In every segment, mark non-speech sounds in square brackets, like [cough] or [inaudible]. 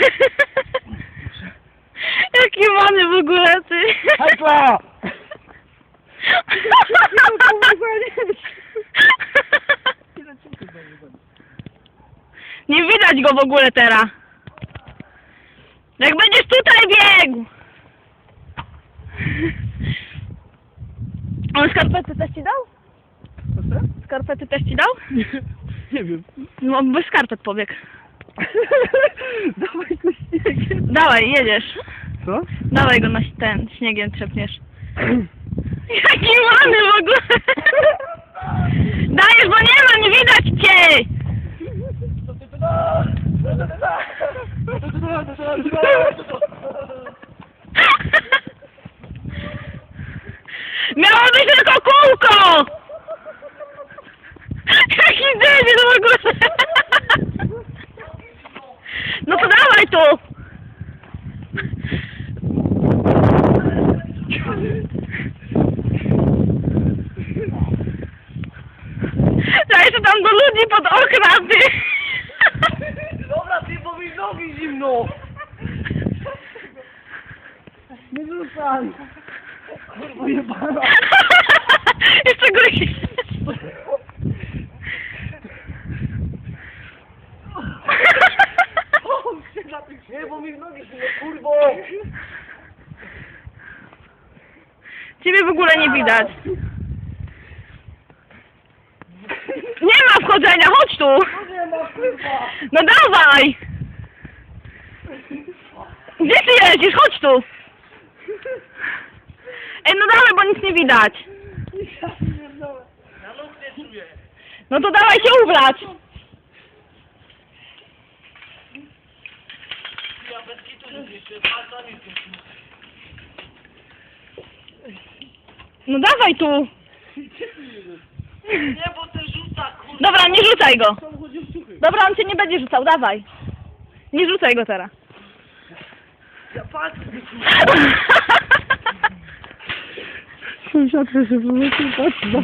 [laughs] Jaki mamy w ogóle ty. Hajkla! [laughs] Nie widać go w ogóle teraz. Jak będziesz tutaj biegł. [laughs] On skarpety też ci dał? Skarpety też ci dał? Nie wiem. No, bez skarpet pobiegł. Dawaj jedziesz. Co? Dawaj go na ten, śniegiem trzepniesz. [clears throat] Jaki mamy w ogóle! Dajesz, bo nie ma, nie widać cię! Miało być tylko kółko! Jaki debil w ogóle! No to dawaj tu! Daj to tam do ludzi pod okna, ty! Dobra, ty, bo mi zimno! Nie rzucaj! Kurwa jebana! [laughs] Jeszcze gości. Nie, bo mi nogi zimno, kurwo! Ciebie w ogóle nie widać. Nie ma wchodzenia, chodź tu! Nie ma, kurwa! No dawaj! Gdzie ty jeździsz? Chodź tu! Ej, no dawaj, bo nic nie widać. No to dawaj się ubrać. Ja bez kitu No dawaj tu. Nie, bo ten rzuca, kurwa! Dobra, nie rzucaj go. Dobra, on cię nie będzie rzucał, dawaj. Nie rzucaj go teraz. Ja palcem nie czuję. Sąsiadka się wrócił, patrz na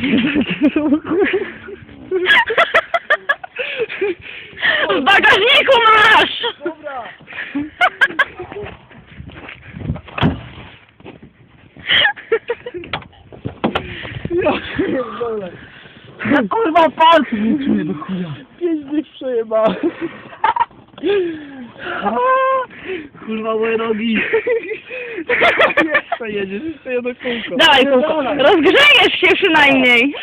W bagażniku masz! Dobra! Ja pierdolę. Ja kurwa palców nie czuję do chuja. Pięć dych przejebałem. [laughs] Kurwa moje nogi. Jeszcze jedziesz, jeszcze jedno kółko. Dawaj, kółko. Rozgrzejesz się przynajmniej.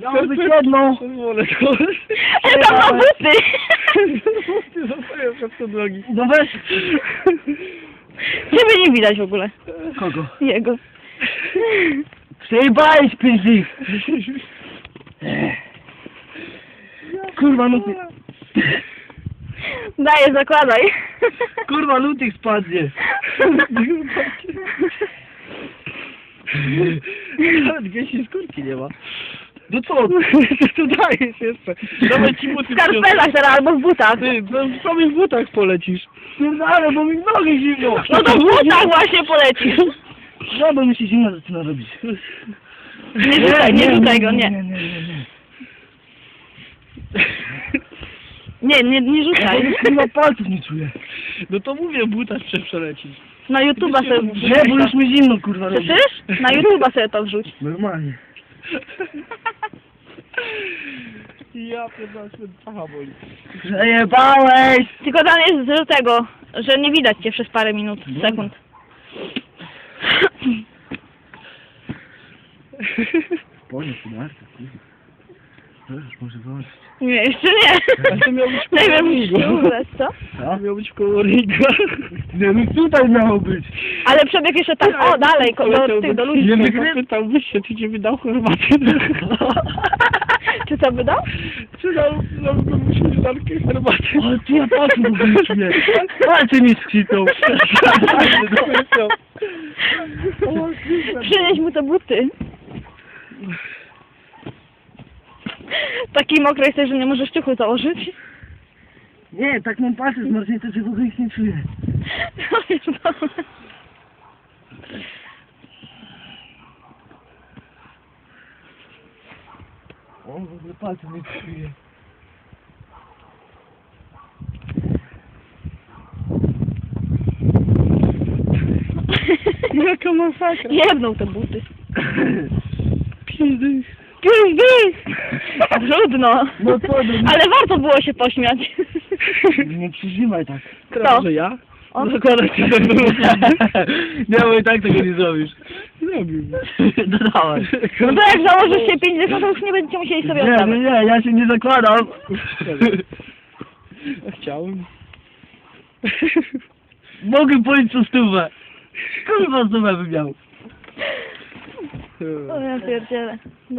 Miało być jedno. Wolę to. Ja tam ma buty. Ty zostaję przez te drogi. No weź. Ciebie nie widać w ogóle. Kogo? Jego. Przejebałeś pięć. Kurwa, no ty... Daję, zakładaj. Kurwa, lutik spadnie. Nawet gdzieś skórki nie ma. No co? Tu dajesz jeszcze. Dawaj ci W buty skarpetach teraz albo w butach. Ty, no w samych butach polecisz. Nie dalej, bo mi nogi zimno. No to w butach właśnie polecisz. No, bo mi się zimno zaczyna robić. Nie rzucaj, nie rzucaj go, nie. Nie, nie, nie, nie. Nie, nie, nie rzucaj. Chyba palców nie czuję. No to mówię, buta prze przelecisz. Na YouTube'a sobie Nie, bo już mi zimno, kurwa, robi. Słyszysz? Na [laughs] YouTube'a sobie to wrzuć. Normalnie. [laughs] Ja pierdolę, pacha boli. Przejebałeś! Tylko tam jest z tego, że nie widać cię przez parę minut, sekund. Spokojnie, Marta, kurwa. Już może włączyć. Nie, jeszcze nie. Ale to miał być Nie wiem, koło się ubrać, co? Co? Miał być koło ringa. Nie, no tutaj miało być. Ale przebieg jeszcze tam, o, dalej, ko- do, tych, do ludzi. Nie zapytałbyś się, czy ci wydał herbatę. [laughs] Czy co by dał? Czy dał, dał mu śmietankę herbaty. Ale ty ja nie czuję. Palce mi skrzitą. [laughs] Przynieś mu te buty. [laughs] Такий мокрий, ти вже не можеш тюху заложити. Ні, так нам паси змерзні, то живу їх не чує. Он не пальца не чує. Яка масака. Єбнув-то бути. Пиздись. Пиздись. Trudno. No co, no- Ale warto było się pośmiać. Nie przyzimaj tak. Kto? Że ja? On? Zakładam ci tak Nie, bo i tak tego nie zrobisz. Zrobił. Dodałeś. No to jak założysz się 50, to już nie będziecie musieli sobie Nie, nie, oddawać. nie, ja się nie zakładam. Chciałem. Mogę pójść co stówę. Kurwa stówę bym miał. O ja pierdzielę.